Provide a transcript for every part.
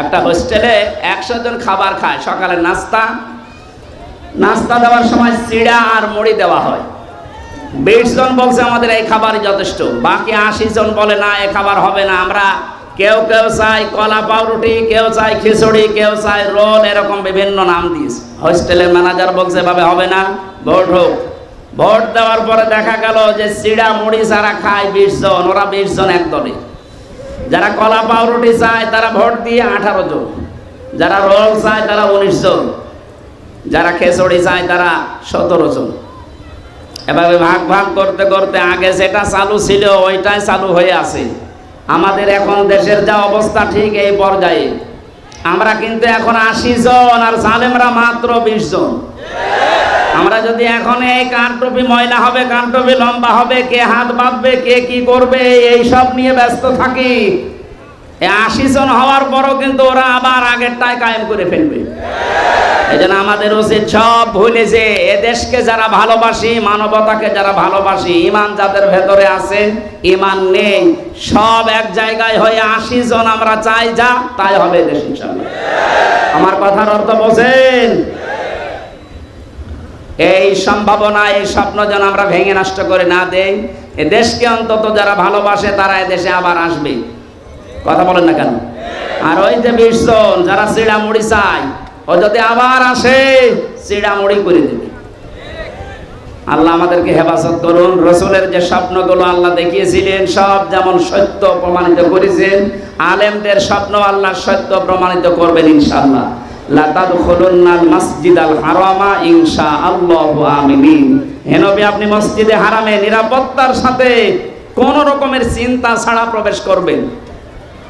একটা হোস্টেলে একশো জন খাবার খায়। সকালে নাস্তা। নাস্তা দেওয়ার সময় চিড়া আর মুড়ি দেওয়া হয়। বিশ জন বলছে, আমাদের এই খাবারই যথেষ্ট। বাকি আশি জন বলে, না, এ খাবার হবে না। আমরা কেউ কেউ চাই কলা পাউরুটি, কেউ চাই খিচুড়ি, কেউ চাই রোল, এরকম বিভিন্ন নাম দিস হোস্টেলের ম্যানেজার বলছে, এভাবে হবে না, ভোট হোক। ভোট দেওয়ার পরে দেখা গেল যে চিড়া মুড়ি যারা খায় বিশ জন, ওরা বিশ জন এক দলে। যারা কলা পাউরুটি চায়, তারা ভোট দিয়ে আঠারো জন। যারা রোল চায়, তারা উনিশ জন। যারা খেসড়ি চায়, তারা সতেরো জন। এভাবে ভাগ ভাগ করতে করতে আগে যেটা চালু ছিল, ওইটাই চালু হয়ে আছে। আমাদের এখন দেশের যা অবস্থা, ঠিক এই পর্যায়ে। আমরা কিন্তু এখন আশি জন আর জালেমরা মাত্র বিশ জন। আমরা যদি এখন এই কান টুপি ময়লা হবে কান টুপি লম্বা হবে, কে হাত বাঁধবে, কে কি করবে, এই সব নিয়ে ব্যস্ত থাকি। আশি জন হওয়ার পরও কিন্তু ওরা আবার আগেরটাই কায়েম করে ফেলবে। এই জন্য আমাদের উচিত সব ভুলে যে এ দেশকে যারা ভালোবাসি, মানবতাকে যারা ভালোবাসি, ইমান যাদের ভেতরে আছে, ইমান নেই, সব এক জায়গায় হয়ে আশি জন আমরা চাই যা, তাই হবে দেশ আমার কথার অর্থ বোঝেন? এই সম্ভাবনা, এই স্বপ্ন যেন আমরা ভেঙে নষ্ট করে না দেই। এ দেশকে অন্তত যারা ভালোবাসে, তারা দেশে আবার আসবে। কথা বলেন না কেন? আর ওই যে বিশ জন যারা মুড়ি চায়, ও যদি আবার আসে মুড়ি করে দেবে। আল্লাহ আমাদেরকে হেফাজত করুন। রসুলের যে স্বপ্নগুলো আল্লাহ দেখিয়েছিলেন, সব যেমন সত্য প্রমাণিত করেছেন, আলেমদের স্বপ্ন আল্লাহ সত্য প্রমাণিত করবেন ইনশাআল্লাহ। আপনি মসজিদে হারামে নিরাপত্তার সাথে কোন রকমের চিন্তা ছাড়া প্রবেশ করবেন।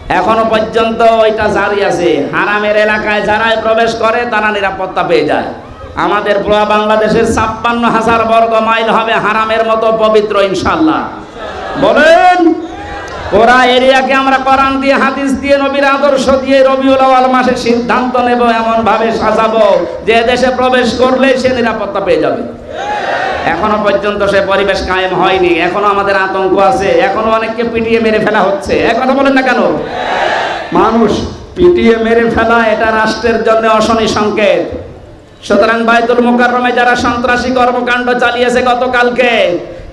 এখনও পর্যন্ত ওইটা জারি আছে। হারামের এলাকায় যারাই প্রবেশ করে, তারা নিরাপত্তা পেয়ে যায়। আমাদের পুরো বাংলাদেশের ছাপ্পান্ন হাজার বর্গ মাইল হবে হারামের মতো পবিত্র ইনশাল্লাহ বলেন! ওরা এরিয়াকে আমরা কোরআন দিয়ে, হাদিস দিয়ে, নবীর আদর্শ দিয়ে রবিউল আওয়াল মাসে সিদ্ধান্ত নেব এমন ভাবে সাজাবো, যে দেশে প্রবেশ করলে সে নিরাপত্তা পেয়ে যাবে। এখনও পর্যন্ত সে পরিবেশ কায়েম হয়নি, এখনও আমাদের আতঙ্ক আছে, এখনও অনেককে পিটিয়ে মেরে ফেলা হচ্ছে। এক কথা বলেন না কেন? মানুষ পিটিয়ে মেরে ফেলা, এটা রাষ্ট্রের জন্য অশনি সংকেত। সুতরাং বাইতুল মোকাররমে যারা সন্ত্রাসী কর্মকাণ্ড চালিয়েছে গতকালকে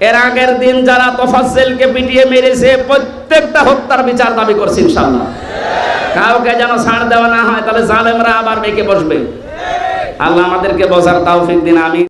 এর আগের দিন যারা তোফাজ্জেলকে পিটিয়ে মেরেছে, প্রত্যেকটা হত্যার বিচার দাবি করছে ইনশাআল্লাহ। কাউকে যেন ছাড় দেওয়া না হয়, তাহলে জালেমরা আবার বেঁকে বসবে। আল্লাহ আমাদেরকে বোঝার তৌফিক দিন আমি